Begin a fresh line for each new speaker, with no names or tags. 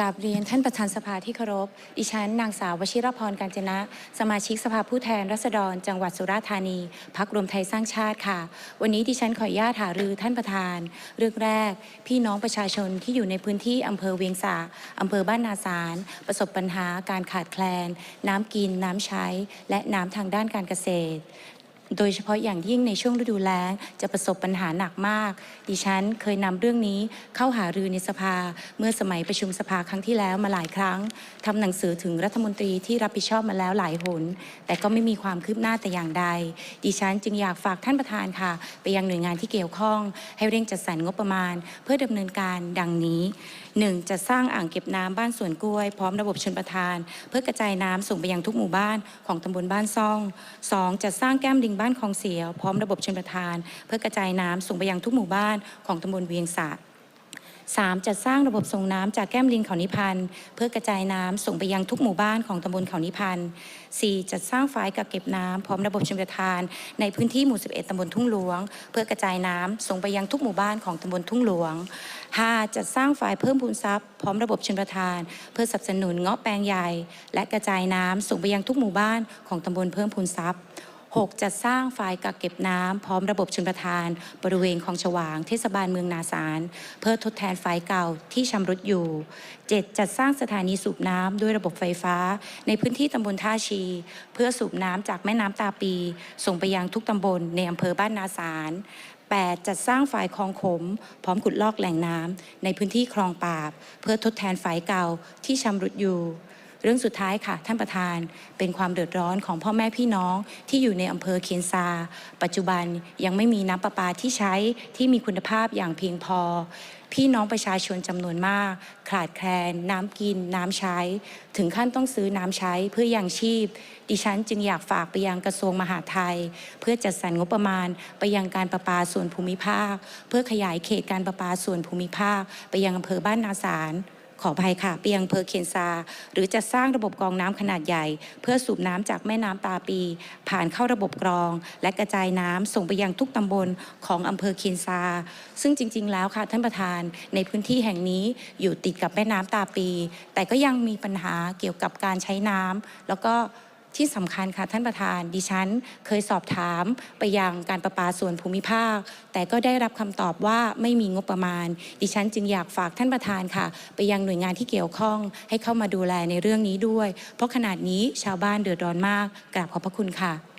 กราบเรียนท่านประธานสภาที่เคารพ ดิฉันนางสาววชิรพรการจนะ สมาชิกสภาผู้แทนราษฎร จังหวัดสุราษฎร์ธานี พักรวมไทยสร้างชาติค่ะ วันนี้ดิฉันขออนุญาตหารือท่านประธาน เรื่องแรก พี่น้องประชาชนที่อยู่ในพื้นที่อำเภอเวียงสาอำเภอบ้านนาสาร ประสบปัญหาการขาดแคลน น้ำกิน น้ำใช้ และน้ำทางด้านการเกษตร โดยเฉพาะอย่างยิ่งในช่วงฤดูแล้งจะประสบปัญหาหนักมาก ดิฉันเคยนำเรื่องนี้เข้าหารือในสภา เมื่อสมัยประชุมสภาครั้งที่แล้วมาหลายครั้งทำหนังสือถึงรัฐมนตรีที่รับผิดชอบมาแล้วหลายหน แต่ก็ไม่มีความคืบหน้าแต่อย่างใด ดิฉันจึงอยากฝากท่านประธานค่ะ ไปยังหน่วยงานที่เกี่ยวข้อง ให้เร่งจัดสรรงบประมาณ เพื่อดำเนินการดังนี้ 1. จะสร้างอ่างเก็บน้ำบ้านสวนกล้วย พร้อมระบบชนประทาน เพื่อกระจายน้ำส่งไปยังทุกหมู่บ้านของตำบลบ้านซ่อง 2. จะสร้างแก้มลิงบ้านคลองเสียว พร้อมระบบชนประทาน เพื่อกระจายน้ำส่งไปยังทุกหมู่บ้านของตำบลเวียงสะ 3. จัดสร้างระบบส่งน้ำจากแก้มลิงเขานิพันธ์เพื่อกระจายน้ำส่งไปยังทุกหมู่บ้านของตำบลเขานิพันธ์ 4. จัดสร้างฝายกักเก็บน้ำพร้อมระบบชลประทาน ในพื้นที่หมู่ 11ตำบลทุ่งหลวง เพื่อกระจายน้ำส่งไปยังทุกหมู่บ้านของตำบลทุ่งหลวง 5. จัดสร้างฝายเพิ่มพูนทรัพย์พร้อมระบบชลประทาน เพื่อสนับสนุนเงาะแปลงใหญ่ และกระจายน้ำส่งไปยังทุกหมู่บ้านของตำบลเพิ่มพูนทรัพย์ 6. จัดสร้างฝายกักเก็บน้ำพร้อมระบบชลประทาน บริเวณคลองฉวางเทศบาลเมืองนาสาร เพื่อทดแทนฝายเก่าที่ชำรุดอยู่ 7. จัดสร้างสถานีสูบน้ำด้วยระบบไฟฟ้า ในพื้นที่ตำบลท่าชี เพื่อสูบน้ำจากแม่น้ำตาปี ส่งไปยังทุกตำบลในอำเภอบ้านนาสาร 8. จัดสร้างฝายคลองขม พร้อมขุดลอกแหล่งน้ำในพื้นที่คลองปราบ เพื่อทดแทนฝายเก่าที่ชำรุดอยู่ เรื่องสุดท้ายค่ะ ท่านประธานเป็นความเดือดร้อนของพ่อแม่พี่น้องที่อยู่ในอำเภอเคียนซา ปัจจุบันยังไม่มีน้ำประปาที่ใช้ที่มีคุณภาพอย่างเพียงพอ พี่น้องประชาชนจำนวนมาก ขาดแคลน น้ำกิน น้ำใช้ ถึงขั้นต้องซื้อน้ำใช้เพื่อยังชีพ ดิฉันจึงอยากฝากไปยังกระทรวงมหาดไทย เพื่อจัดสรรงบประมาณไปยังการประปาส่วนภูมิภาค เพื่อขยายเขตการประปาส่วนภูมิภาค ไปยังอำเภอบ้านนาสาร ขออภัยค่ะไปยังอำเภอเคียนซา หรือจะสร้างระบบกรองน้ำขนาดใหญ่ เพื่อสูบน้ำจากแม่น้ำตาปี ผ่านเข้าระบบกรอง และกระจายน้ำส่งไปยังทุกตำบลของอำเภอเคียนซา ซึ่งจริง ๆ แล้วค่ะท่านประธานในพื้นที่แห่งนี้อยู่ติดกับแม่น้ำตาปี แต่ก็ยังมีปัญหาเกี่ยวกับการใช้น้ำแล้วก็ ที่สำคัญค่ะท่านประธาน ดิฉันเคยสอบถามไปยังการประปาส่วนภูมิภาค แต่ก็ได้รับคำตอบว่าไม่มีงบประมาณ ดิฉันจึงอยากฝากท่านประธานค่ะ ไปยังหน่วยงานที่เกี่ยวข้อง ให้เข้ามาดูแลในเรื่องนี้ด้วย เพราะขนาดนี้ชาวบ้านเดือดร้อนมากกราบขอบพระคุณค่ะ